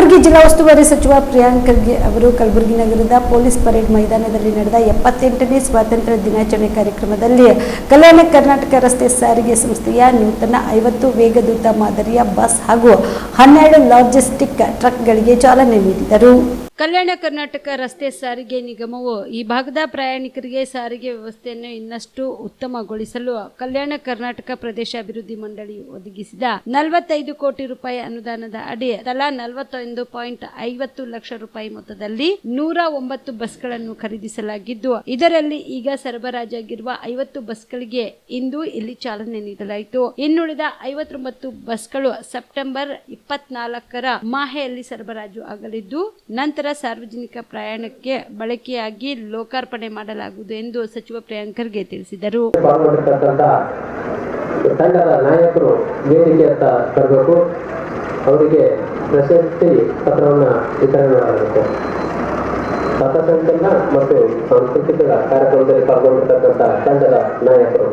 ಕಲಬುರಗಿ ಜಿಲ್ಲಾ ಉಸ್ತುವಾರಿ ಸಚಿವ ಪ್ರಿಯಾಂಕ್ ಖರ್ಗೆ ಅವರು ಕಲಬುರಗಿ ನಗರದ ಪೊಲೀಸ್ ಪರೇಡ್ ಮೈದಾನದಲ್ಲಿ ನಡೆದ ಎಪ್ಪತ್ತೆಂಟನೇ ಸ್ವಾತಂತ್ರ್ಯ ದಿನಾಚರಣೆ ಕಾರ್ಯಕ್ರಮದಲ್ಲಿ ಕಲ್ಯಾಣ ಕರ್ನಾಟಕ ರಸ್ತೆ ಸಾರಿಗೆ ಸಂಸ್ಥೆಯ ನೂತನ ಐವತ್ತು ವೇಗದೂತ ಮಾದರಿಯ ಬಸ್ ಹಾಗೂ ಹನ್ನೆರಡು ಲಾಜಿಸ್ಟಿಕ್ ಟ್ರಕ್ಗಳಿಗೆ ಚಾಲನೆ ನೀಡಿದರು. ಕಲ್ಯಾಣ ಕರ್ನಾಟಕ ರಸ್ತೆ ಸಾರಿಗೆ ನಿಗಮವು ಈ ಭಾಗದ ಪ್ರಯಾಣಿಕರಿಗೆ ಸಾರಿಗೆ ವ್ಯವಸ್ಥೆಯನ್ನು ಇನ್ನಷ್ಟು ಉತ್ತಮಗೊಳಿಸಲು ಕಲ್ಯಾಣ ಕರ್ನಾಟಕ ಪ್ರದೇಶ ಅಭಿವೃದ್ಧಿ ಮಂಡಳಿ ಒದಗಿಸಿದ ನಲವತ್ತೈದು ಕೋಟಿ ರೂಪಾಯಿ ಅನುದಾನದ ಅಡಿ ತಲಾ ನಲವತ್ತೊಂದು ಪಾಯಿಂಟ್ ಐವತ್ತು ಲಕ್ಷ ರೂಪಾಯಿ ಮೊತ್ತದಲ್ಲಿ ನೂರ ಒಂಬತ್ತು ಬಸ್ಗಳನ್ನು ಖರೀದಿಸಲಾಗಿದ್ದು, ಇದರಲ್ಲಿ ಈಗ ಸರಬರಾಜಾಗಿರುವ ಐವತ್ತು ಬಸ್ಗಳಿಗೆ ಇಂದು ಇಲ್ಲಿ ಚಾಲನೆ ನೀಡಲಾಯಿತು. ಇನ್ನುಳಿದ ಐವತ್ತೊಂಬತ್ತು ಬಸ್ಗಳು ಸೆಪ್ಟೆಂಬರ್ ಇಪ್ಪತ್ನಾಲ್ಕರ ಮಾಹೆಯಲ್ಲಿ ಸರಬರಾಜು ಆಗಲಿದ್ದು, ನಂತರ ಸಾರ್ವಜನಿಕ ಪ್ರಯಾಣಕ್ಕೆ ಬಳಕೆಯಾಗಿ ಲೋಕಾರ್ಪಣೆ ಮಾಡಲಾಗುವುದು ಎಂದು ಸಚಿವ ಪ್ರಿಯಾಂಕ್ ಖರ್ಗೆ ತಿಳಿಸಿದರು. ಪಾಲ್ಗೊಂಡಿರ್ತಕ್ಕಂಥ ತಂಡದ ನಾಯಕರು ಅಂತ ತರಬೇಕು ಅವರಿಗೆ ಪ್ರಶಸ್ತಿ ಪತ್ರವನ್ನು ವಿತರಣೆ ಮಾಡಬೇಕು ಪಥಸಂಚಲನ ಮತ್ತು ಸಾಂಸ್ಕೃತಿಕ ಕಾರ್ಯಕ್ರಮದಲ್ಲಿ ಪಾಲ್ಗೊಂಡಿರ್ತಕ್ಕಂಥ ತಂಡದ ನಾಯಕರು.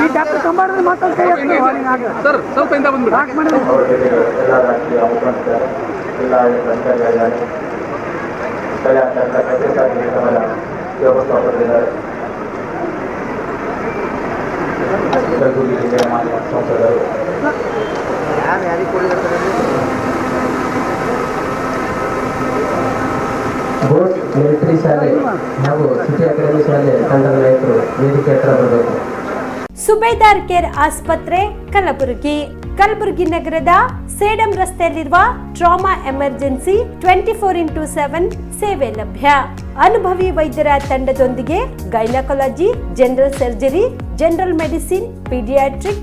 ಈ ಡಾಕ್ಟರ್ ಸರ್ ಸ್ವಲ್ಪ ಇಂದ ಬಂದ್ಬಿಡಿ ರಾಜಕೀಯ ಮುಖಂಡರು ಎಲ್ಲ ಜಿಲ್ಲೆಯ ಮಾನ್ಯ ಸಂಸದರು ಮಿಲಿಟರಿ ಶಾಲೆ. ಹಾಗೂ ಅಕಾಡೆಮಿ ಶಾಲೆ ತಂಡದ ನಾಯಕರು ವೇದಿಕೆ ಹತ್ರ ಬರಬೇಕು. ಸುಬೇದಾರ್ ಕೇರ್ ಆಸ್ಪತ್ರೆ, ಕಲಬುರಗಿ. ಕಲಬುರಗಿ ನಗರದ ಸೇಡಂ ರಸ್ತೆಯಲ್ಲಿರುವ trauma emergency twenty four into seven ಸೇವೆ ಲಭ್ಯ. ಅನುಭವಿ ವೈದ್ಯರ ತಂಡದೊಂದಿಗೆ gynaecology, general surgery, general medicine, paediatric